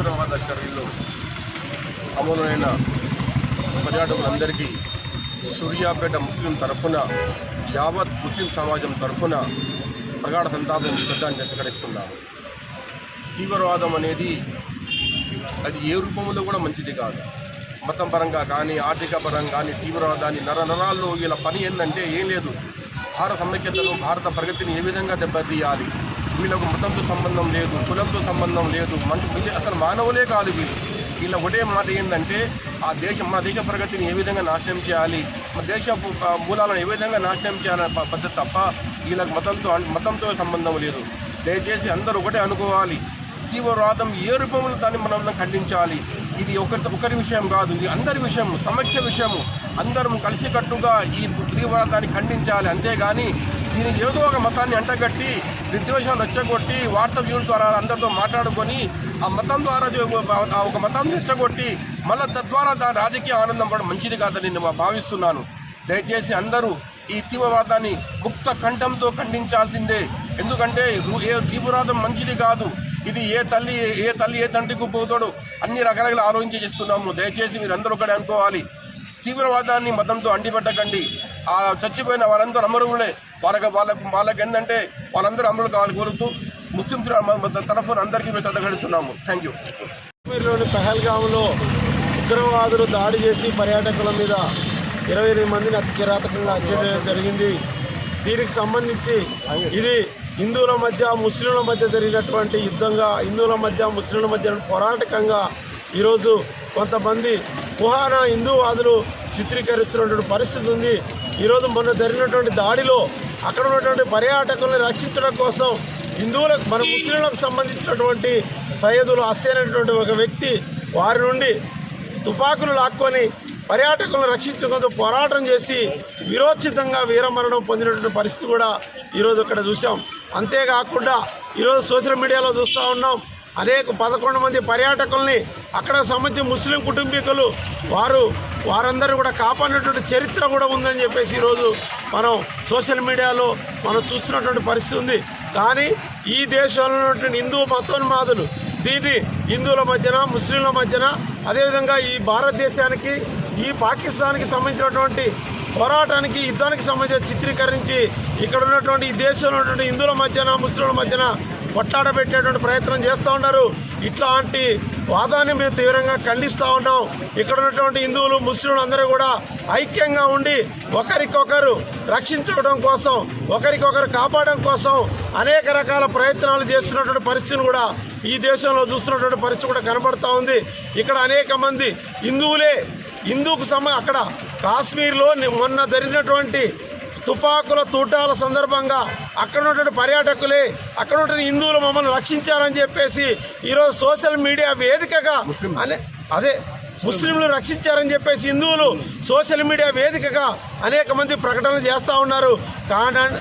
తీవ్రవాద చర్యలు అమలైన పర్యాటకులందరికీ సూర్యాపేట ముస్లిం తరఫున యావత్ ముస్లిం సమాజం తరఫున ప్రగాఢ సంతాపం శ్రద్ధాన్ని వ్యక్తకరిస్తున్నాము తీవ్రవాదం అనేది అది ఏ రూపంలో కూడా మంచిది కాదు. మతం పరంగా కానీ ఆర్థిక పరంగా కానీ తీవ్రవాదాన్ని నర నరాల్లో వీళ్ళ పని ఏంటంటే ఏం లేదు. భారత సమైక్యతను భారత ప్రగతిని ఏ విధంగా దెబ్బతీయాలి? వీళ్ళకు మతంతో సంబంధం లేదు కులంతో సంబంధం లేదు. మంచి ఇది అసలు మానవులే కాదు వీళ్ళు. వీళ్ళ ఒకటే మాట ఏంటంటే ఆ దేశం మన దేశ ప్రగతిని ఏ విధంగా నాశనం చేయాలి మన దేశ మూలాలను ఏ విధంగా నాశనం చేయాలనే పద్ధతి తప్ప వీళ్ళకి మతంతో మతంతో సంబంధం లేదు. దయచేసి అందరూ ఒకటే అనుకోవాలి. తీవ్రవాదం ఏ రూపంలో దాన్ని మనం ఖండించాలి? ఇది ఒకరి ఒకరి విషయం కాదు ఇది అందరి విషయం సమైక్య విషయము. అందరం కలిసికట్టుగా ఈ తీవ్రవాదాన్ని ఖండించాలి. అంతేగాని దీనికి ఏదో ఒక మతాన్ని అంటగట్టి విద్వేషాలు రెచ్చగొట్టి వాట్సాప్ యూనిట్ ద్వారా అందరితో మాట్లాడుకొని ఆ మతం ద్వారా ఆ ఒక మతాన్ని రెచ్చగొట్టి మళ్ళీ తద్వారా దాని రాజకీయ ఆనందం పడడం మంచిది కాదని నేను భావిస్తున్నాను. దయచేసి అందరూ ఈ తీవ్రవాదాన్ని ముక్త కంఠంతో ఖండించాల్సిందే. ఎందుకంటే ఏ తీవ్రవాదం మంచిది కాదు. ఇది ఏ తల్లి ఏ తల్లి ఏ తండ్రికి పోతాడు అన్ని రకరకాల ఆలోచించి చేస్తున్నాము దయచేసి మీరు అందరూ ఒకటి అనుకోవాలి. తీవ్రవాదాన్ని మతంతో అండిపెట్టకండి ఆ చచ్చిపోయిన వాళ్ళందరూ అమరువులే వాళ్ళకి వాళ్ళకు వాళ్ళకి ఏంటంటే వాళ్ళందరూ అమరులు కావాలని కోరుతూ ముస్లిం తరఫున అందరికీ మేము శ్రద్ధ థ్యాంక్ యూ కాశ్మీర్లోని పహల్గామ్లో ఉగ్రవాదులు దాడి చేసి పర్యాటకుల మీద ఇరవై ఎనిమిది మందిని అతి కిరాతకంగా హత్య చేయడం జరిగింది. దీనికి సంబంధించి ఇది హిందువుల మధ్య ముస్లింల మధ్య జరిగినటువంటి యుద్ధంగా హిందువుల మధ్య ముస్లింల మధ్య పోరాటకంగా ఈరోజు కొంతమంది కుహాన హిందూవాదులు చిత్రీకరిస్తున్నటువంటి పరిస్థితి ఉంది. ఈరోజు మొన్న జరిగినటువంటి దాడిలో అక్కడ ఉన్నటువంటి పర్యాటకుల్ని రక్షించడం కోసం హిందువులకు మన ముస్లింలకు సంబంధించినటువంటి సయ్యదులు హస్సేన్ ఒక వ్యక్తి వారి నుండి తుపాకులు లాక్కొని పర్యాటకులను రక్షించుకుంటూ పోరాటం చేసి విరోచితంగా వీరమరణం పొందినటువంటి పరిస్థితి కూడా ఈరోజు ఇక్కడ చూసాం అంతేకాకుండా ఈరోజు సోషల్ మీడియాలో చూస్తూ ఉన్నాం. అనేక పదకొండు మంది పర్యాటకుల్ని అక్కడ సంబంధించి ముస్లిం కుటుంబీకులు వారు వారందరూ కూడా కాపాడినటువంటి చరిత్ర కూడా ఉందని చెప్పేసి ఈరోజు మనం సోషల్ మీడియాలో మనం చూస్తున్నటువంటి పరిస్థితి ఉంది. కానీ ఈ దేశంలో ఉన్నటువంటి హిందూ మతోన్మాదులు దీన్ని హిందువుల మధ్యన ముస్లింల మధ్యన అదేవిధంగా ఈ భారతదేశానికి ఈ పాకిస్తాన్కి సంబంధించినటువంటి పోరాటానికి యుద్ధానికి సంబంధించి చిత్రీకరించి ఇక్కడ ఉన్నటువంటి ఈ దేశంలో ఉన్నటువంటి హిందువుల మధ్యన ముస్లింల మధ్యన కొట్లాడబెట్టేటువంటి ప్రయత్నం చేస్తూ ఉన్నారు. ఇట్లాంటి వాదాన్ని మేము తీవ్రంగా ఖండిస్తూ ఉన్నాం. ఇక్కడ ఉన్నటువంటి హిందువులు ముస్లింలు అందరూ కూడా ఐక్యంగా ఉండి ఒకరికొకరు రక్షించడం కోసం ఒకరికొకరు కాపాడడం కోసం అనేక రకాల ప్రయత్నాలు చేస్తున్నటువంటి పరిస్థితిని కూడా ఈ దేశంలో చూస్తున్నటువంటి పరిస్థితి కూడా కనబడుతూ ఉంది. ఇక్కడ అనేక మంది హిందువులే హిందూకు సమ అక్కడ కాశ్మీర్లో మొన్న జరిగినటువంటి తుపాకుల తూటాల సందర్భంగా అక్కడ ఉన్నటువంటి పర్యాటకులే అక్కడ ఉన్నటువంటి హిందువులు మమ్మల్ని రక్షించారని చెప్పేసి ఈరోజు సోషల్ మీడియా వేదికగా అనే అదే ముస్లింలు రక్షించారని చెప్పేసి హిందువులు సోషల్ మీడియా వేదికగా అనేక మంది ప్రకటనలు చేస్తూ ఉన్నారు. కాన-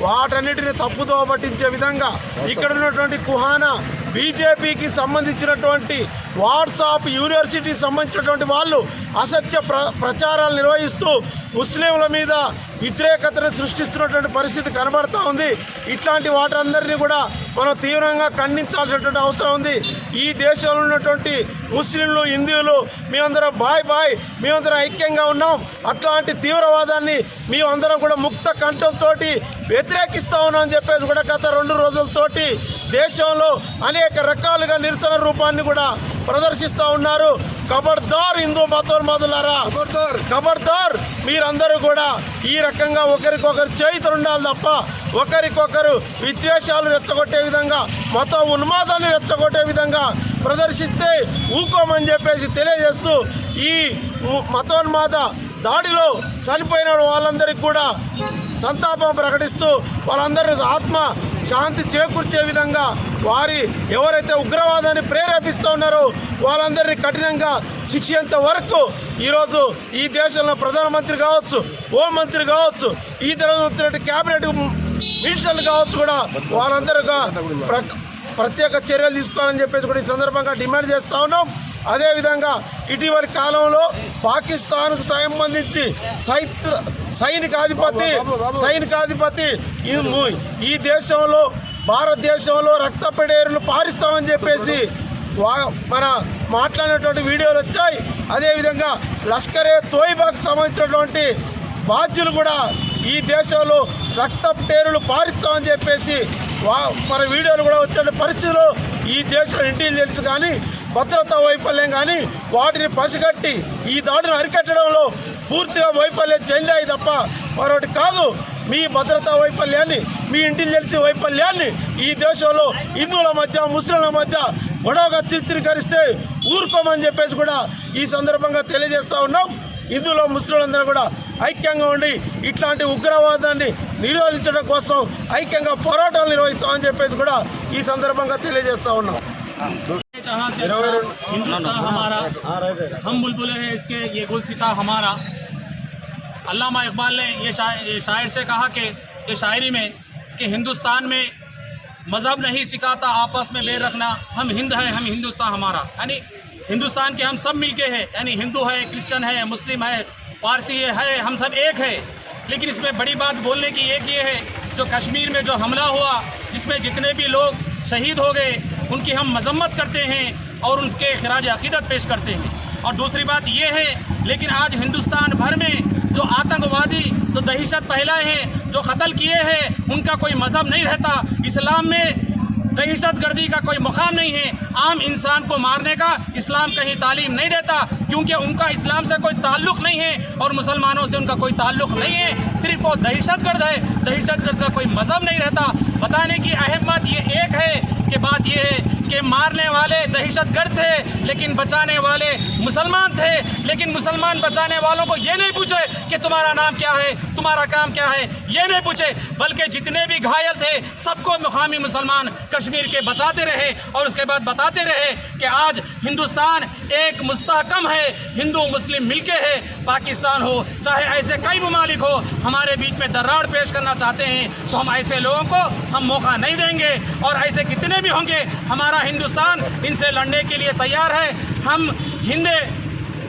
వాటన్నిటిని తప్పుదో పట్టించే విధంగా ఇక్కడ ఉన్నటువంటి కుహానా బీజేపీకి సంబంధించినటువంటి వాట్సాప్ యూనివర్సిటీకి సంబంధించినటువంటి వాళ్ళు అసత్య ప్ర ప్రచారాలు నిర్వహిస్తూ ముస్లింల మీద వ్యతిరేకతను సృష్టిస్తున్నటువంటి పరిస్థితి కనబడతా ఉంది. ఇట్లాంటి వాటందరినీ కూడా మనం తీవ్రంగా ఖండించాల్సినటువంటి అవసరం ఉంది. ఈ దేశంలో ఉన్నటువంటి ముస్లింలు హిందువులు మేమందరం బాయ్ బాయ్ మేమందరం ఐక్యంగా ఉన్నాం. అట్లాంటి తీవ్రవాదాన్ని మేమందరం కూడా ముక్త కంఠంతో వ్యతిరేకిస్తా ఉన్నాం అని చెప్పేసి కూడా గత రెండు రోజులతోటి దేశంలో అనేక రకాలుగా నిరసన రూపాన్ని కూడా ప్రదర్శిస్తూ ఉన్నారు. కబర్దార్ హిందూ మతోన్మాదులారా. ఖబర్దార్ మీరందరూ కూడా ఈ రకంగా ఒకరికొకరు చేతులు ఉండాలి తప్ప ఒకరికొకరు విద్వేషాలు రెచ్చగొట్టే విధంగా మత ఉన్మాదాన్ని రెచ్చగొట్టే విధంగా ప్రదర్శిస్తే ఊకోమని చెప్పేసి తెలియజేస్తూ ఈ మతోన్మాద దాడిలో చనిపోయిన వాళ్ళందరికీ కూడా సంతాపం ప్రకటిస్తూ వాళ్ళందరూ ఆత్మ శాంతి చేకూర్చే విధంగా వారి ఎవరైతే ఉగ్రవాదాన్ని ప్రేరేపిస్తూ ఉన్నారో వాళ్ళందరినీ కఠినంగా శిక్షించేంత వరకు ఈరోజు ఈ దేశంలో ప్రధానమంత్రి కావచ్చు హోం మంత్రి కావచ్చు ఈ తరగతి క్యాబినెట్ మినిస్టర్లు కావచ్చు కూడా వాళ్ళందరూ ప్రత్యేక చర్యలు తీసుకోవాలని చెప్పేసి కూడా ఈ సందర్భంగా డిమాండ్ చేస్తా ఉన్నాం. అదేవిధంగా ఇటీవలి కాలంలో పాకిస్తాన్కు సంబంధించి సైత్ర సైనికాధిపతి సైనికాధిపతి ఈ దేశంలో భారతదేశంలో రక్త పెడేరులు పారిస్తామని చెప్పేసి వా మన మాట్లాడినటువంటి వీడియోలు వచ్చాయి. అదేవిధంగా లష్కరే తోయిబాకు సంబంధించినటువంటి బాధ్యులు కూడా ఈ దేశంలో రక్తపు టేరులు పారిస్తామని చెప్పేసి వా మన వీడియోలు కూడా వచ్చే పరిస్థితుల్లో ఈ దేశంలో ఇంటెలిజెన్స్ కానీ భద్రతా వైఫల్యం కానీ వాటిని పసిగట్టి ఈ దాడిని అరికట్టడంలో పూర్తిగా వైఫల్యం చెందాయి తప్ప మరొకటి కాదు. మీ భద్రతా వైఫల్యాన్ని మీ ఇంటెలిజెన్స్ వైఫల్యాన్ని ఈ దేశంలో హిందువుల మధ్య ముస్లింల మధ్య గొడవగా చిత్రీకరిస్తే ఊరుకోమని చెప్పేసి కూడా ఈ సందర్భంగా తెలియజేస్తూ ఉన్నాం. హిందువులు ముస్లింలందరూ కూడా ఐక్యంగా ఉండి ఇట్లాంటి ఉగ్రవాదాన్ని నిరోధించడం కోసం ఐక్యంగా పోరాటాలు నిర్వహిస్తామని చెప్పేసి కూడా ఈ సందర్భంగా తెలియజేస్తూ ఉన్నాం. جہاں سے اچھا ہندوستان ہمارا؟ ہم بلبلے ہیں اس کے یہ گل ستا ہمارا۔ علامہ اقبال نے یہ شاعر سے کہا کہ یہ شاعری میں کہ ہندوستان میں مذہب نہیں سکھاتا آپس میں بیر رکھنا ہم ہند ہیں ہم ہندوستان ہمارا۔ یعنی ہندوستان کے ہم سب مل کے ہیں۔ یعنی ہندو ہے کرسچن ہے مسلم ہے پارسی ہے ہم سب ایک ہے لیکن اس میں بڑی بات بولنے کی ایک یہ ہے جو کشمیر میں جو حملہ ہوا جس میں جتنے بھی لوگ شہید ہو گئے ان کی ہم مذمت کرتے ہیں اور ان کے خراج عقیدت پیش کرتے ہیں۔ اور دوسری بات یہ ہے، لیکن آج ہندوستان بھر میں جو آتنک وادی جو دہشت پہلا ہیں، جو قتل کیے ہیں، ان کا کوئی مذہب نہیں رہتا۔ اسلام میں دہشت گردی کا کوئی مقام نہیں ہے۔ عام انسان کو مارنے کا اسلام کہیں تعلیم نہیں دیتا، کیونکہ ان کا اسلام سے کوئی تعلق نہیں ہے اور مسلمانوں سے ان کا کوئی تعلق نہیں ہے۔ صرف وہ دہشت گرد ہے، دہشت گرد کا کوئی مذہب نہیں رہتا۔ بتانے کی اہم بات یہ ایک ہے کے بعد بات یہ ہے کہ مارنے والے دہشت گرد تھے، لیکن بچانے والے مسلمان تھے۔ لیکن مسلمان بچانے والوں کو یہ نہیں پوچھے کہ تمہارا نام کیا ہے، تمہارا کام کیا ہے، یہ نہیں پوچھے، بلکہ جتنے بھی گھائل تھے، سب کو مقامی مسلمان کشمیر کے بچاتے رہے اور اس کے بعد بتاتے رہے کہ آج ہندوستان ایک مستحکم ہے، ہندو مسلم مل کے ہے، پاکستان ہو، چاہے ایسے کئی ممالک ہو، ہمارے بیچ میں دراڑ پیش کرنا چاہتے ہیں، تو ہم ایسے لوگوں کو ہم موقع نہیں دیں گے۔ اور ایسے کتنے بھی ہوں گے۔ ہمارا ہندوستان ان سے لڑنے کے لیے تیار ہے۔ ہم ہند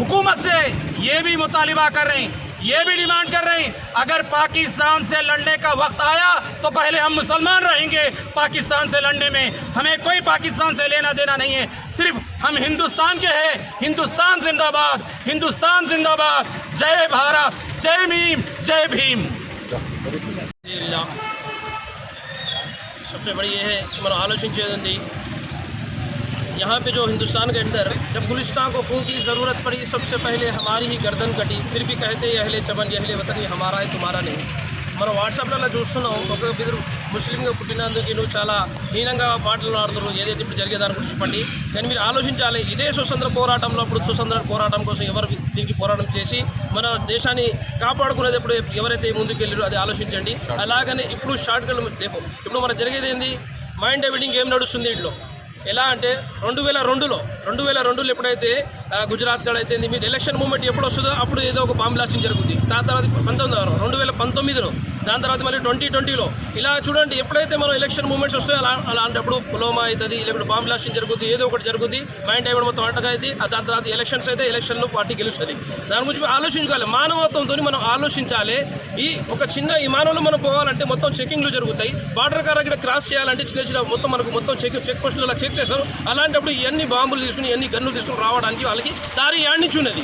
حکومت سے یہ بھی مطالبہ کر رہے ہیں، یہ بھی ڈیمانڈ کر رہے ہیں۔ اگر پاکستان سے لڑنے کا وقت آیا تو پہلے ہم مسلمان رہیں گے۔ پاکستان سے لڑنے میں ہمیں کوئی پاکستان سے لینا دینا نہیں ہے۔ صرف ہم ہندوستان کے ہیں۔ ہندوستان زندہ باد، ہندوستان زندہ باد۔ جے بھارت، جے میم، جے بھیم۔ سب سے بڑی یہ ہے کہ మనం دی۔ یہاں پہ جو ہندوستان کے اندر جب گلستان کو خون کی ضرورت پڑی، سب سے پہلے ہماری ہی گردن کٹی، پھر بھی کہتے ہیں اہل چمن، یہ اہل وطن، یہ ہمارا ہے، تمہارا نہیں۔ మనం వాట్సాప్లలో చూస్తున్నాం. ఒక ఇద్దరు ముస్లింగా పుట్టినందుకు నువ్వు చాలా హీనంగా మాటలు ఆడుతున్నారు ఏదైతే ఇప్పుడు జరిగే దాని గురించి చెప్పండి. కానీ మీరు ఆలోచించాలి. ఇదే స్వతంత్ర పోరాటంలో అప్పుడు స్వతంత్ర పోరాటం కోసం ఎవరు దీనికి పోరాటం చేసి మన దేశాన్ని కాపాడుకునేది ఎప్పుడు ఎవరైతే ముందుకు వెళ్ళారో అది ఆలోచించండి. అలాగనే ఇప్పుడు షార్ట్ కట్ ఇప్పుడు మన జరిగేది ఏంది? మైండ్ డెవిడింగ్ ఏం నడుస్తుంది ఇంట్లో? ఎలా అంటే రెండు వేల రెండులో రెండు వేల రెండులో ఎప్పుడైతే గుజరాత్ కాడ అయితే మీరు ఎలక్షన్ మూమెంట్ ఎప్పుడు వస్తుందో అప్పుడు ఏదో ఒక బాంబ్ బ్లాస్టింగ్ జరుగుతుంది దాని తర్వాత పంతొమ్మిది రెండు వేల పంతొమ్మిదిలో. దాని తర్వాత మళ్ళీ ట్వంటీ ట్వంటీలో. ఇలా చూడండి ఎప్పుడైతే మనం ఎలక్షన్ మూమెంట్స్ వస్తాయో అలా అలాంటప్పుడు పులోమా అవుతుంది లేకపోతే బాంబ్ బ్లాస్టింగ్ జరుగుతుంది ఏదో ఒకటి జరుగుతుంది మైండ్ అయిపోయి మొత్తం అంటగా ఆ దాని తర్వాత ఎలక్షన్స్ అయితే ఎలక్షన్లో పార్టీ గెలుస్తుంది. దాని గురించి ఆలోచించుకోవాలి. మానవత్వంతో మనం ఆలోచించాలి. ఈ ఒక చిన్న విమానంలో మనం పోవాలంటే మొత్తం చెకింగ్లు జరుగుతాయి. బార్డర్ కార్ ఇక్కడ క్రాస్ చేయాలంటే చిన్న చిన్న మొత్తం మనకు మొత్తం చెక్ చెక్ పోస్టులు అలా చెక్ చేస్తారు. అలాంటప్పుడు ఎన్ని బాంబులు తీసుకుని ఎన్ని గన్నులు తీసుకుని రావడానికి వాళ్ళకి దారి యాడ్నించి ఉన్నది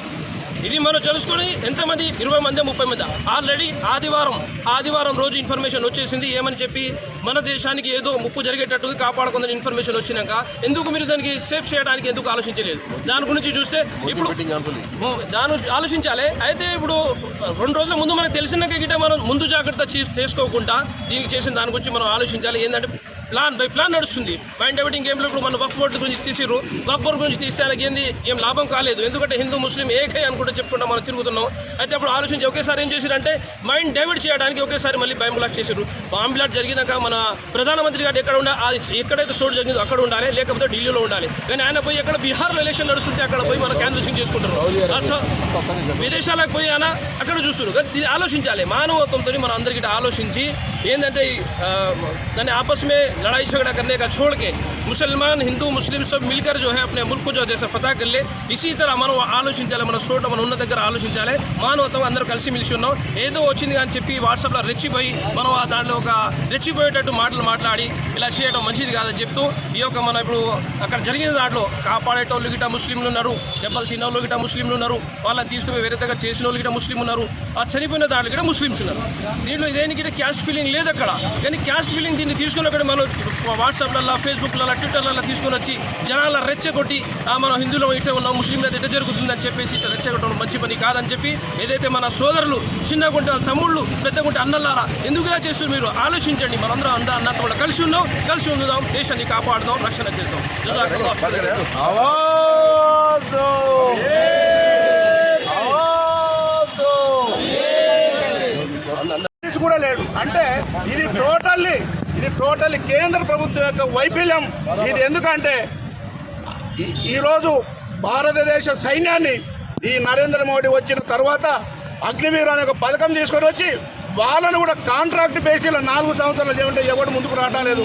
ఇది మనం తెలుసుకొని ఎంతమంది? ఇరవై మంది ముప్పై మంది. ఆల్రెడీ ఆదివారం ఆదివారం రోజు ఇన్ఫర్మేషన్ వచ్చేసింది. ఏమని చెప్పి? మన దేశానికి ఏదో ముప్పు జరిగేటట్టు కాపాడుకుందని ఇన్ఫర్మేషన్ వచ్చినాక ఎందుకు మీరు దానికి సేఫ్ చేయడానికి ఎందుకు ఆలోచించలేదు? దాని గురించి చూస్తే ఇప్పుడు దాని ఆలోచించాలి. అయితే ఇప్పుడు రెండు రోజుల ముందు మనకు తెలిసినాక గిట్ట మనం ముందు జాగ్రత్త చేసుకోకుండా దీనికి చేసిన దాని గురించి మనం ఆలోచించాలి. ఏంటంటే ప్లాన్ బై ప్లాన్ నడుస్తుంది. మైండ్ డెవిటింగ్ గేమ్లో ఇప్పుడు మన వక్ బోర్డు గురించి తీసిరు వక్ బోర్డు గురించి తీస్తే అలాగేంది ఏం లాభం కాలేదు. ఎందుకంటే హిందూ ముస్లిం ఏకై అనుకుంటే చెప్పుకుంటా మనం తిరుగుతున్నాం. అయితే అప్పుడు ఆలోచించి ఒకేసారి ఏం చేసిరంటే మైండ్ డైవర్ట్ చేయడానికి ఒకేసారి మళ్ళీ బాంబులాట్ చేశారు బాంబులాట్ జరిగినాక మన ప్రధానమంత్రి గారు ఎక్కడ ఉండాలి అది ఎక్కడైతే చోటు జరిగిందో అక్కడ ఉండాలి లేకపోతే ఢిల్లీలో ఉండాలి. కానీ ఆయన పోయి ఎక్కడ బీహార్లో ఎలక్షన్ నడుస్తుంటే అక్కడ పోయి మన క్యాన్వసింగ్ చేసుకుంటారు. విదేశాలకు పోయి ఆయన అక్కడ చూస్తారు కానీ ఆలోచించాలి. మానవత్వంతో మనం అందరికీ ఆలోచించి ఏంటంటే దాన్ని ఆపస్మే लड़ाई झगड़ा करने का छोड़ के ముసల్మాన్ హిందూ ముస్లిం సబ్ మిల్కర్ జో హై అప్నే ముల్క్ జో జైసే ఫతా కర్లే ఇసీ తర మనం ఆలోచించాలి మన చోట మనం ఉన్న దగ్గర ఆలోచించాలి మానవత్వం అందరూ కలిసి మెలిసి ఉన్నాం ఏదో వచ్చింది అని చెప్పి వాట్సాప్లో రెచ్చిపోయి మనం ఆ దాంట్లో ఒక రెచ్చిపోయేటట్టు మాటలు మాట్లాడి ఇలా చేయడం మంచిది కాదని చెప్తూ ఈ యొక్క మన ఇప్పుడు అక్కడ జరిగిన దాంట్లో కాపాడేటోళ్ళు గిట్ట ముస్లింలు ఉన్నారు దెబ్బలు తిన్నోళ్ళు గిట్ట ముస్లింలు ఉన్నారు వాళ్ళని తీసుకుని వేరే దగ్గర చేసిన వాళ్ళు గిట్ట ముస్లిం ఉన్నారు ఆ చనిపోయిన దాంట్లో కూడా ముస్లిమ్స్ ఉన్నారు దీంట్లో దేనికి క్యాస్ట్ ఫీలింగ్ లేదు అక్కడ కానీ క్యాస్ట్ ఫీలింగ్ దీన్ని తీసుకుని అక్కడ మనం వాట్సాప్లలో ఫేస్బుక్లలో ట్విట్టర్లలో తీసుకొని వచ్చి జనాల రెచ్చగొట్టి మనం హిందువులు ఇట్టే ఉన్నాం ముస్లింలు ఇట్ట జరుగుతుందని చెప్పేసి ఇట్లా రెచ్చగొట్టడం మంచి పని కాదని చెప్పి ఏదైతే మన సోదరులు చిన్న గుంట తమ్ముళ్ళు పెద్దగుంట అన్నలారా ఎందుకులా చేస్తున్నారు మీరు ఆలోచించండి మనందరం అంద అన్నట్టు కలిసి ఉన్నాం కలిసి ఉందాం దేశాన్ని కాపాడుదాం రక్షణ చేద్దాం కూడా లేడు అంటే ఇది టోటల్లీ ఇది టోటల్లీ కేంద్ర ప్రభుత్వం యొక్క వైఫల్యం. ఇది ఎందుకంటే ఈరోజు భారతదేశ సైన్యాన్ని ఈ నరేంద్ర మోడీ వచ్చిన తర్వాత అగ్నివీర్ అనే ఒక పథకం తీసుకొని వచ్చి వాళ్ళను కూడా కాంట్రాక్ట్ బేసిలో నాలుగు సంవత్సరాలు చేయమంటే ఎవరు ముందుకు రావట్లేదు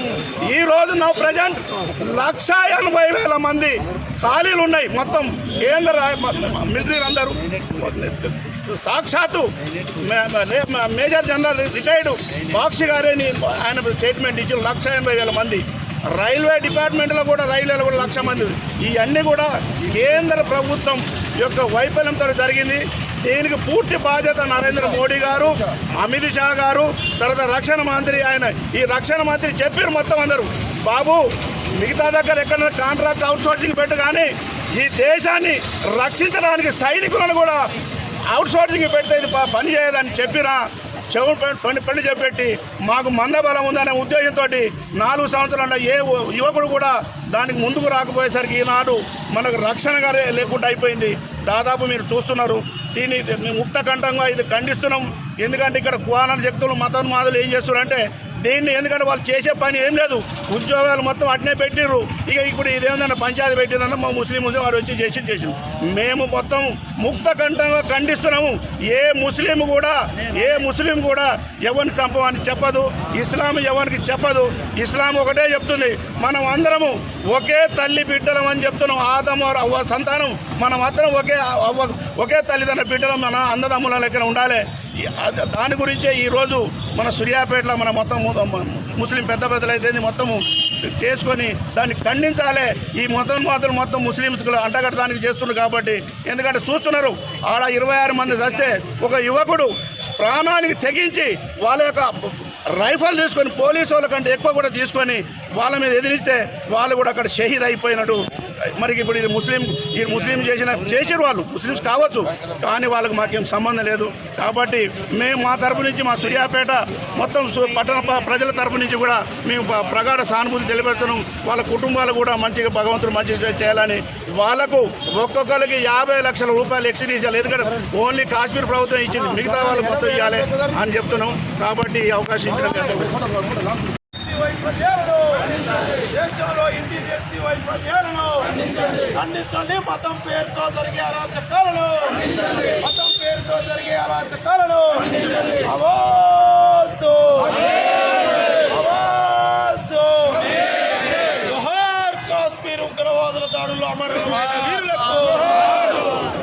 ఈ రోజు నా ప్రజెంట్ లక్ష ఎనభై వేల మంది ఖాళీలు ఉన్నాయి. మొత్తం కేంద్ర మిలిటరీలు అందరూ సాక్షాత్తు మేజర్ జనరల్ రిటైర్డ్ బాక్షి గారేని ఆయన స్టేట్మెంట్ ఇచ్చిన లక్ష ఎనభై వేల మంది. రైల్వే డిపార్ట్మెంట్లో కూడా రైల్వేలో కూడా లక్ష మంది. ఇవన్నీ కూడా కేంద్ర ప్రభుత్వం యొక్క వైఫల్యంతో జరిగింది. దీనికి పూర్తి బాధ్యత నరేంద్ర మోడీ గారు అమిత్ షా గారు తర్వాత రక్షణ మంత్రి ఆయన. ఈ రక్షణ మంత్రి చెప్పారు మొత్తం అందరూ. బాబు మిగతా దగ్గర ఎక్కడ కాంట్రాక్ట్ అవుట్ సోర్సింగ్ పెట్టు కానీ ఈ దేశాన్ని రక్షించడానికి సైనికులను కూడా అవుట్ సోర్సింగ్ పెడితే ఇది పని చేయదని చెప్పినా చెవు పని పని చెప్పెట్టి మాకు మందబలం ఉందనే ఉద్దేశంతో నాలుగు సంవత్సరాల ఏ యువ- యువకుడు కూడా దానికి ముందుకు రాకపోయేసరికి ఈనాడు మనకు రక్షణగా లేకుండా అయిపోయింది. దాదాపు మీరు చూస్తున్నారు. దీన్ని మేము ముక్త కంఠంగా ఇది ఖండిస్తున్నాం. ఎందుకంటే ఇక్కడ కువాన శక్తులు మతోన్మాదులు ఏం చేస్తున్నారంటే దీన్ని ఎందుకంటే వాళ్ళు చేసే పని ఏం లేదు. ఉద్యోగాలు మొత్తం అట్నే పెట్టిర్రు. ఇక ఇప్పుడు ఇదేందన్న పంచాయతీ పెట్టిరన్న మా ముస్లిం ముస్లిం వాడు వచ్చి చేసి చేసి మేము మొత్తం ముక్త కంఠంగా ఖండిస్తున్నాము. ఏ ముస్లిం కూడా ఏ ముస్లిం కూడా ఎవరిని చంపమని చెప్పదు. ఇస్లాం ఎవరికి చెప్పదు. ఇస్లాం ఒకటే చెప్తుంది. మనం అందరము ఒకే తల్లి బిడ్డలం అని చెప్తున్నాం. ఆదము అవ్వ సంతానం. మనం అందరం ఒకే ఒకే తల్లిదండ్రుల బిడ్డలం మన అన్నదమ్ముల లెక్కన ఉండాలి. దాని గురించే ఈరోజు మన సూర్యాపేటలో మన మొత్తం ముస్లిం పెద్ద పెద్దలు అయితే మొత్తము చేసుకొని దాన్ని ఖండించాలి. ఈ మొత్తం మాత్రం మొత్తం ముస్లింస్కు అంటగట్టడానికి చేస్తున్నారు కాబట్టి ఎందుకంటే చూస్తున్నారు ఆడ ఇరవై ఆరు మంది చస్తే ఒక యువకుడు ప్రాణానికి తెగించి వాళ్ళ యొక్క రైఫల్ తీసుకొని పోలీసు వాళ్ళ కంటే ఎక్కువ కూడా తీసుకొని వాళ్ళ మీద ఎదిరిస్తే వాళ్ళు కూడా అక్కడ షహీద్ అయిపోయినట్టు మరి ఇప్పుడు ఇది ముస్లిం ఈ ముస్లిం చేసిన చేసారు వాళ్ళు. ముస్లిమ్స్ కావచ్చు కానీ వాళ్ళకి మాకేం సంబంధం లేదు. కాబట్టి మేము మా తరపు నుంచి మా సూర్యాపేట మొత్తం సు- పట్టణ ప్రజల తరపు నుంచి కూడా మేము ప్రగాఢ సానుభూతి తెలియపరుస్తున్నాం. వాళ్ళ కుటుంబాలు కూడా మంచిగా భగవంతుడు మంచిగా చేయాలని వాళ్ళకు ఒక్కొక్కరికి యాభై లక్షల రూపాయలు ఎక్స్ట్రా ఇచ్చాలి ఎందుకంటే ఓన్లీ కాశ్మీర్ ప్రభుత్వం ఇచ్చింది. మిగతా వాళ్ళు మొత్తం ఇవ్వాలి అని చెప్తున్నాం. కాబట్టి ఈ అవకాశం ఇచ్చిన దేశంలో వైఫల్యాలను ఖండించండి. మతం పేరుతో జరిగే అరాచకాలను మతం పేరుతో జరిగే అరాచకాలను ఆవాజ్ దో జోహార్ కాశ్మీర్ ఉగ్రవాదుల దాడుల్లో అమరులైన వీరులకు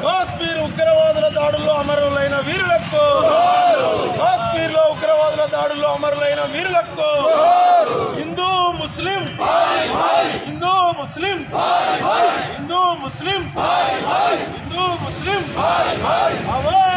కాశ్మీర్ ఉగ్రవాదుల దాడుల్లో అమరులైన వీరులకు కాశ్మీర్లో ఉగ్రవాదుల దాడుల్లో అమరులైన వీరులకు హిందూ ముస్లిం హిందూ ముస్లిం హిందూ ముస్లిం హిందూ ముస్లిం ఆవాజ్